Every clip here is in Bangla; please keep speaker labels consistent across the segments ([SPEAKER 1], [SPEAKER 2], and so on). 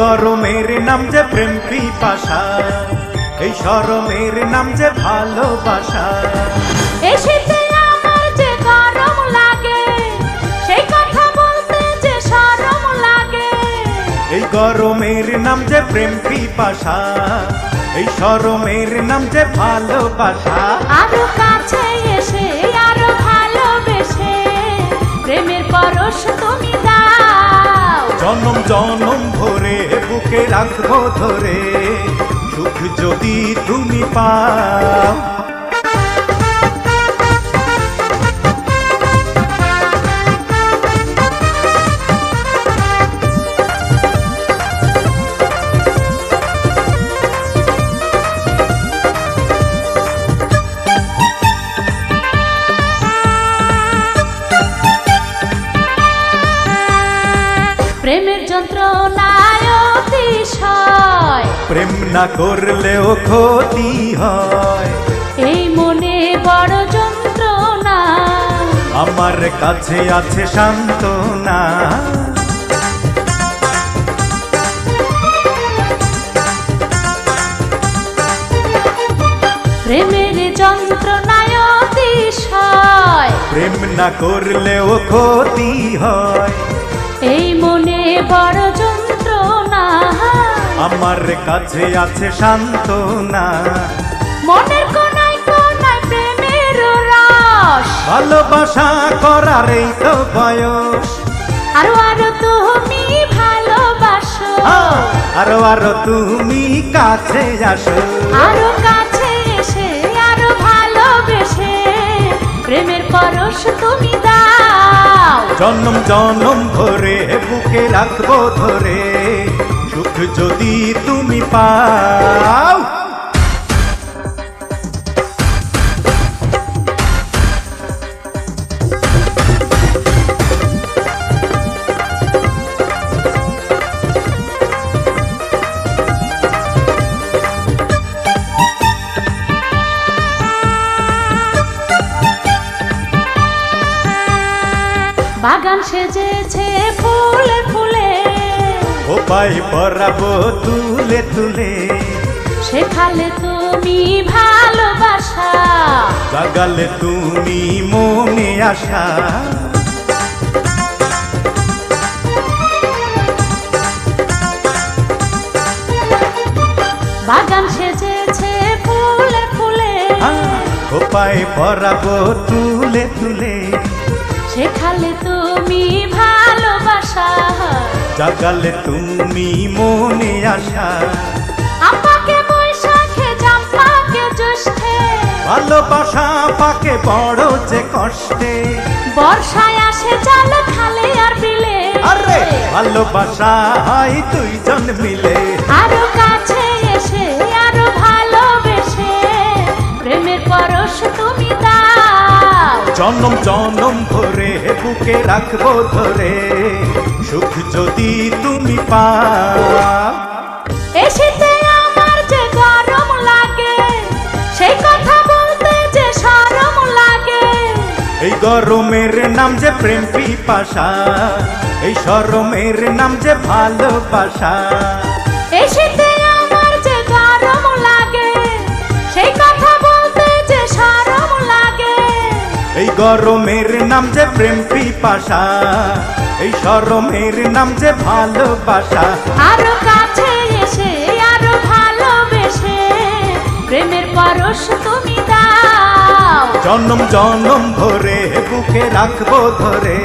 [SPEAKER 1] গরমের নাম যে প্রেম পিপাসা এই শরমের নাম যে ভালোবাসা।
[SPEAKER 2] এই আমার যে গরম লাগে সেই কথা বলতে যে শরম লাগে।
[SPEAKER 1] এই গরমের নাম যে প্রেম পিপাসা এই শরমের নাম যে ভালোবাসা।
[SPEAKER 2] আরও কাছে এসে আরও ভালোবেসে প্রেমের পরশ তুমি দাও।
[SPEAKER 1] জনম জনম ভরে বুকে রাখব ধরে সুখ যদি তুমি পাও।
[SPEAKER 2] প্রেমের যন্ত্রণায় অতিশয়
[SPEAKER 1] প্রেম না করলেও ক্ষতি হয়।
[SPEAKER 2] এই মনে বড় যন্ত্রণা।
[SPEAKER 1] আমার কাছে আছে সান্ত্বনা।
[SPEAKER 2] প্রেমের যন্ত্রণায় অতিশয়
[SPEAKER 1] প্রেম না করলেও ক্ষতি হয়।
[SPEAKER 2] এই মনে বড় যন্ত্রণা।
[SPEAKER 1] আমার কাছে আছে সান্ত্বনা।
[SPEAKER 2] মনের কোনায় কোনায় প্রেমের রস।
[SPEAKER 1] ভালোবাসা করার এই তো বয়স।
[SPEAKER 2] আরও আরও তুমি ভালোবাসো।
[SPEAKER 1] আরও আরও তুমি কাছে আসো।
[SPEAKER 2] আরও কাছে এসে আরও ভালোবেসে। প্রেমের পরশ তুমি দাও।
[SPEAKER 1] জনম জনম ভরে বুকে রাখব ধরে। সুখ যদি তুমি পাও।
[SPEAKER 2] বাগান সেজেছে ফুলে ফুলে
[SPEAKER 1] পাই পরাবো তুলে তুলে।
[SPEAKER 2] শেখালে তুমি ভালোবাসা।
[SPEAKER 1] জাগালে তুমি মনে আসা
[SPEAKER 2] বাগান সেজেছে ফুলে ফুলে।
[SPEAKER 1] খোপায় পরাবো তুলে তুলে।
[SPEAKER 2] শেখালে তুমি
[SPEAKER 1] জাগালে তুমি মনে আসা
[SPEAKER 2] আমাকে বৈশাখে জাম্পাকে জ্যৈষ্ঠে।
[SPEAKER 1] ভালোবাসা পাকে বড় যে কষ্টে।
[SPEAKER 2] বর্ষায় আসে জল খালে আর বিলে।
[SPEAKER 1] আরে ভালোবাসা হয় দুইজন মিলে।
[SPEAKER 2] আরও কাছে
[SPEAKER 1] জনম জনম ভরে বুকে রাখব ধরে। সুখ যদি তুমি পাও।
[SPEAKER 2] এই শীতে আমার যে গরম লাগে সেই কথা বলতে যে শরম লাগে।
[SPEAKER 1] এই গরমের নাম যে প্রেম পিপাসা এই শরমের নাম যে ভালোবাসা।
[SPEAKER 2] এই
[SPEAKER 1] গরমের নাম যে প্রেম পিপাসা এই শরমের নাম যে ভালোবাসা।
[SPEAKER 2] আরও কাছে এসে আরও ভালোবেসে প্রেমের পরশ তুমি দাও।
[SPEAKER 1] জনম জনম ভরে বুকে রাখব ধরে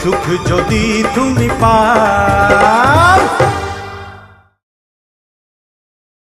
[SPEAKER 1] সুখ যদি তুমি পাও।